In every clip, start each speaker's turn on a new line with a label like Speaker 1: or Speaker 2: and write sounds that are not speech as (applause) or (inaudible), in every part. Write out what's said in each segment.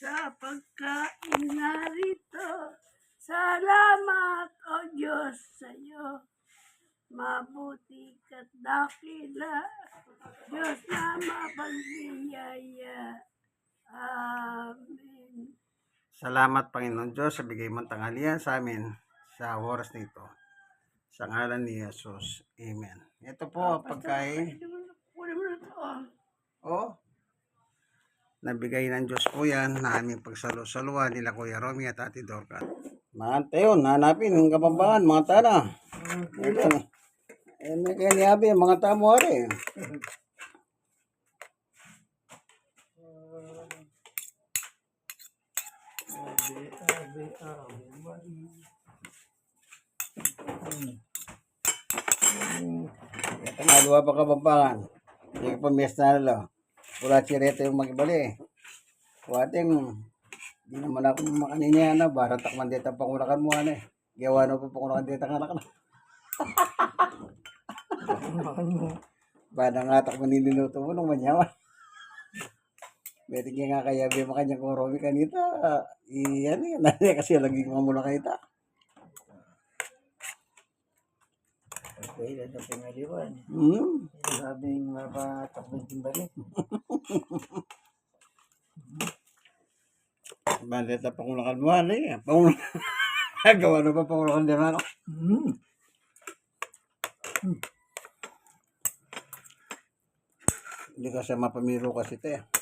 Speaker 1: sa pagkain narito. Salamat, O Diyos, sa iyo. Mabuti ka't dakila, Diyos na mapagbiyaya. Amen.
Speaker 2: Salamat Panginoon Diyos sa bigay mong tanghalian sa amin sa oras nito. Sa ngalan ni Jesus. Amen. Ito po ang pagkain. Oh. Nabigay ng Diyos po yan na aming pagsalo-saluhan nila Kuya Romy at Ate Dorcas. Mga tayo, hanapin ang kapambangan, mga tana. Ito. Eh, may kaya ni Abi, mga tamo ari. Ito nga, luwa pa kapambangan. Hindi pa mes na nalo. Wala sireta yung magibali. Kuwating, di naman ako makanina na, baratak man dito pangulakan mo ano eh. Gawa na pa pangulakan dito ang anak na. (laughs) Bada nga tak manililuto mo nung manyawa. Pwede nga kaya bi makanya kung romi kanita. Iyan yan. Nanya (laughs) kasi lagi ko mula kita.
Speaker 3: Kaya na pangaliwan.
Speaker 2: Hmm.
Speaker 3: Sabing mapatakbong timbali.
Speaker 2: Bada ta pangulakan mo ano eh. Pangulakan. (laughs) Gawa na pa pangulakan din ano.
Speaker 3: Hmm.
Speaker 2: Hindi kasi mapamiro kasi ito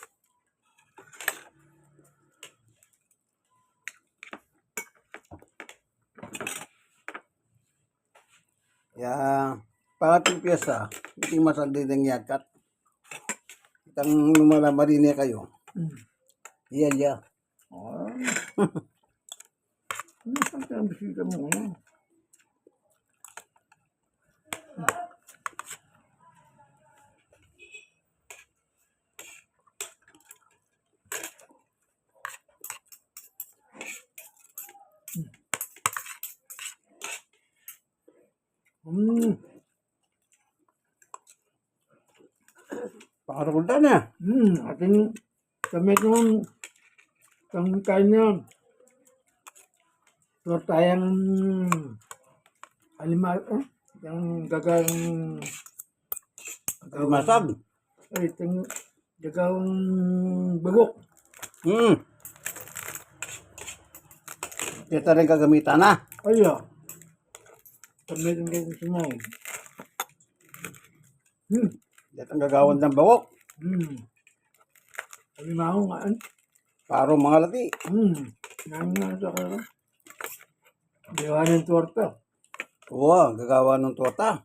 Speaker 2: Ya, pangating piyesa, hindi masaldi ng yakat. Itang lumalabari niya kayo. Iya, iya.
Speaker 3: Ah. Ano sa bisita mo? Hmm.
Speaker 2: Pakaragulta na.
Speaker 3: Hmm. Ating kami nung kang kanya tortayang alima eh yung gagang
Speaker 2: Masag.
Speaker 3: ay ting gagawang bagok
Speaker 2: Hmm. Ito rin kagamitan na.
Speaker 3: Ayo. Kami din kayo sinay. Hmm.
Speaker 2: Ito ang gagawan ng bawok.
Speaker 3: Hmm. Alimaho nga. an-
Speaker 2: Paro mga lati.
Speaker 3: Hmm. Nang nga sa kaya. Diwa ng torta.
Speaker 2: Oo, gagawa ng torta.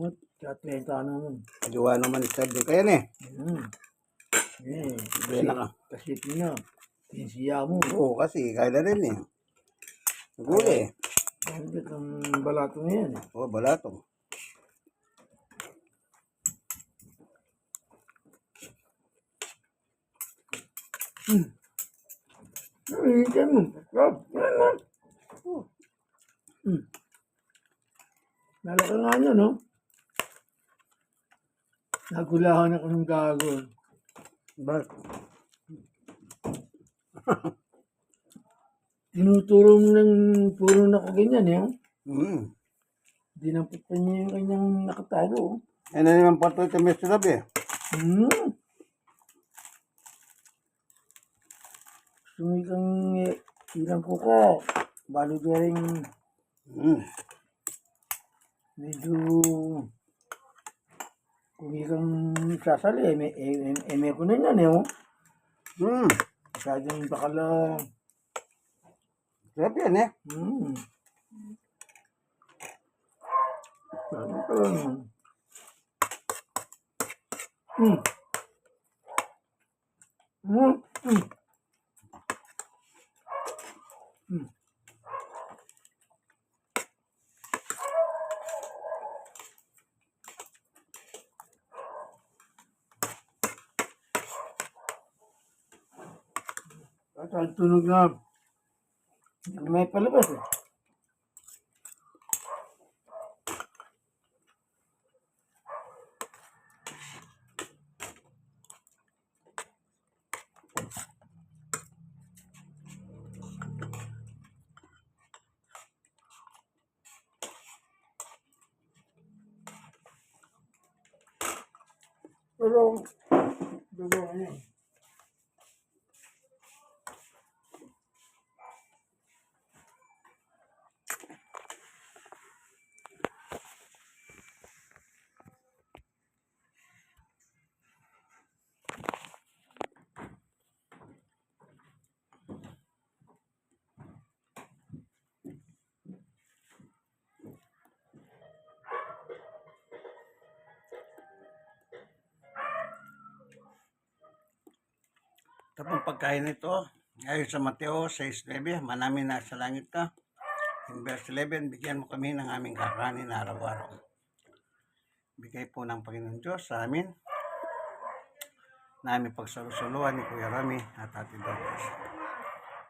Speaker 3: What? Katleta naman.
Speaker 2: Gawa naman sa doon kayo ni.
Speaker 3: Hmm. Eh.
Speaker 2: Sabihin na ka.
Speaker 3: Kasi tina. Tinsiya mo.
Speaker 2: Oo, kasi kaya na rin eh. Guli.
Speaker 3: Bakit ang balato na yan? eh?
Speaker 2: Oo, balatong.
Speaker 3: Ay, yan mo. Rob, yan mo. Oh. Hmm. Nalaka nga niya, no? Nagulahan ako ng gago.
Speaker 2: Bak. (laughs)
Speaker 3: Tinuturo mo ng puro na ganyan, eh.
Speaker 2: Hmm.
Speaker 3: Dinampot pa niya yung kanyang nakatago. oh.
Speaker 2: Ano naman pato ito may sinabi eh.
Speaker 3: Hmm. Gusto mo ikang eh, ilang ko ko. Balo rin
Speaker 2: Hmm.
Speaker 3: medyo kung ikang sasali, eme, eme, eme ko na yan, eh. Oh.
Speaker 2: Hmm.
Speaker 3: Masyadong bakala.
Speaker 2: Sarap yan eh.
Speaker 3: Hmm. Sabi ko lang. Hmm. At ang tunog na may palabas eh. Pero, dugo ano.
Speaker 2: Ito pong pagkain nito, ayon sa Mateo 6.9, manamin na sa langit ka. In verse 11, bigyan mo kami ng aming kakanin na araw-araw. Bigay po ng Panginoon Diyos sa amin na aming pagsalusuluan ni Kuya Rami at Ate Dorcas.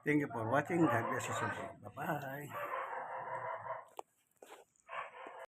Speaker 2: Thank you for watching. God bless us all. Bye-bye.